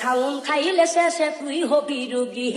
খাউন খাইলে শেষে তুই হবি রুগী।